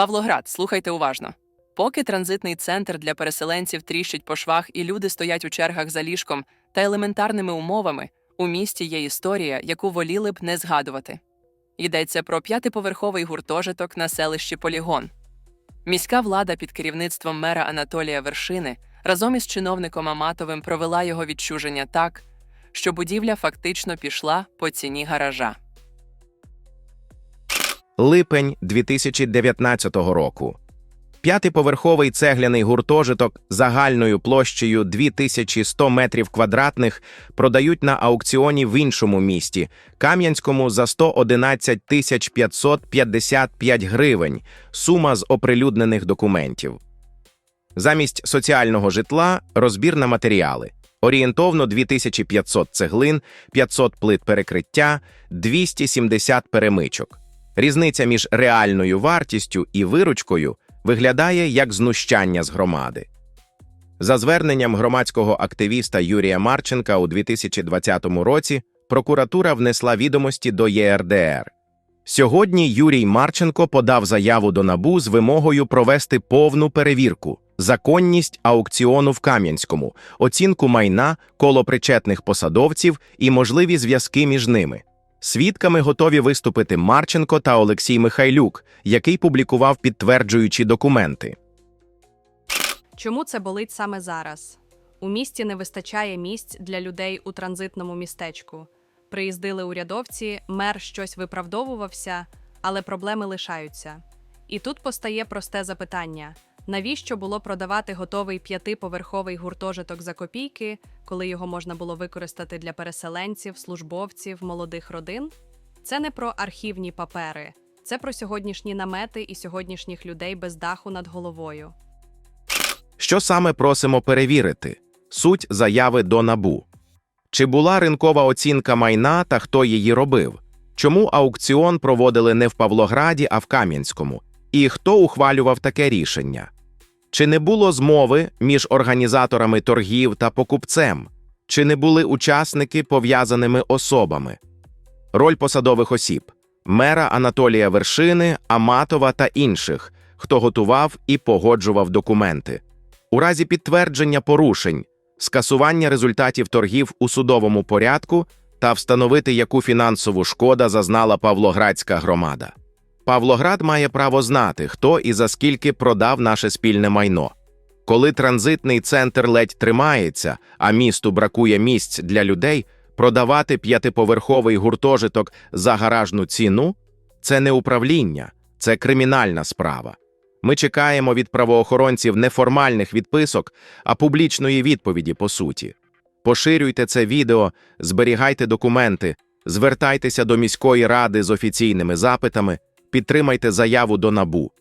Павлоград, слухайте уважно. Поки транзитний центр для переселенців тріщить по швах і люди стоять у чергах за ліжком та елементарними умовами, у місті є історія, яку воліли б не згадувати. Йдеться про п'ятиповерховий гуртожиток на селищі Полігон. Міська влада під керівництвом мера Анатолія Вершини разом із чиновником Аматовим провела його відчуження так, що будівля фактично пішла по ціні гаража. Липень 2019 року. П'ятиповерховий цегляний гуртожиток загальною площею 2100 метрів квадратних продають на аукціоні в іншому місті Кам'янському за 111 тисяч 555 гривень. Сума з оприлюднених документів. Замість соціального житла розбір на матеріали. Орієнтовно 2500 цеглин, 500 плит перекриття, 270 перемичок. Різниця між реальною вартістю і виручкою виглядає як знущання з громади. За зверненням громадського активіста Юрія Марченка у 2020 році прокуратура внесла відомості до ЄРДР. Сьогодні Юрій Марченко подав заяву до НАБУ з вимогою провести повну перевірку, законність аукціону в Кам'янському, оцінку майна, коло причетних посадовців і можливі зв'язки між ними. Свідками готові виступити Марченко та Олексій Михайлюк, який публікував підтверджуючі документи. Чому це болить саме зараз? У місті не вистачає місць для людей у транзитному містечку. Приїздили урядовці, мер щось виправдовувався, але проблеми лишаються. І тут постає просте запитання: навіщо було продавати готовий п'ятиповерховий гуртожиток за копійки, коли його можна було використати для переселенців, службовців, молодих родин? Це не про архівні папери, це про сьогоднішні намети і сьогоднішніх людей без даху над головою. Що саме просимо перевірити? Суть заяви до НАБУ. Чи була ринкова оцінка майна та хто її робив? Чому аукціон проводили не в Павлограді, а в Кам'янському? І хто ухвалював таке рішення? Чи не було змови між організаторами торгів та покупцем? Чи не були учасники пов'язаними особами? Роль посадових осіб мера Анатолія Вершини, Аматова та інших, хто готував і погоджував документи. У разі підтвердження порушень, скасування результатів торгів у судовому порядку та встановити, яку фінансову шкода зазнала Павлоградська громада. Павлоград має право знати, хто і за скільки продав наше спільне майно. Коли транзитний центр ледь тримається, а місту бракує місць для людей, продавати п'ятиповерховий гуртожиток за гаражну ціну це не управління, це кримінальна справа. Ми чекаємо від правоохоронців не формальних відписок, а публічної відповіді по суті. Поширюйте це відео, зберігайте документи, звертайтеся до міської ради з офіційними запитами, підтримайте заяву до НАБУ.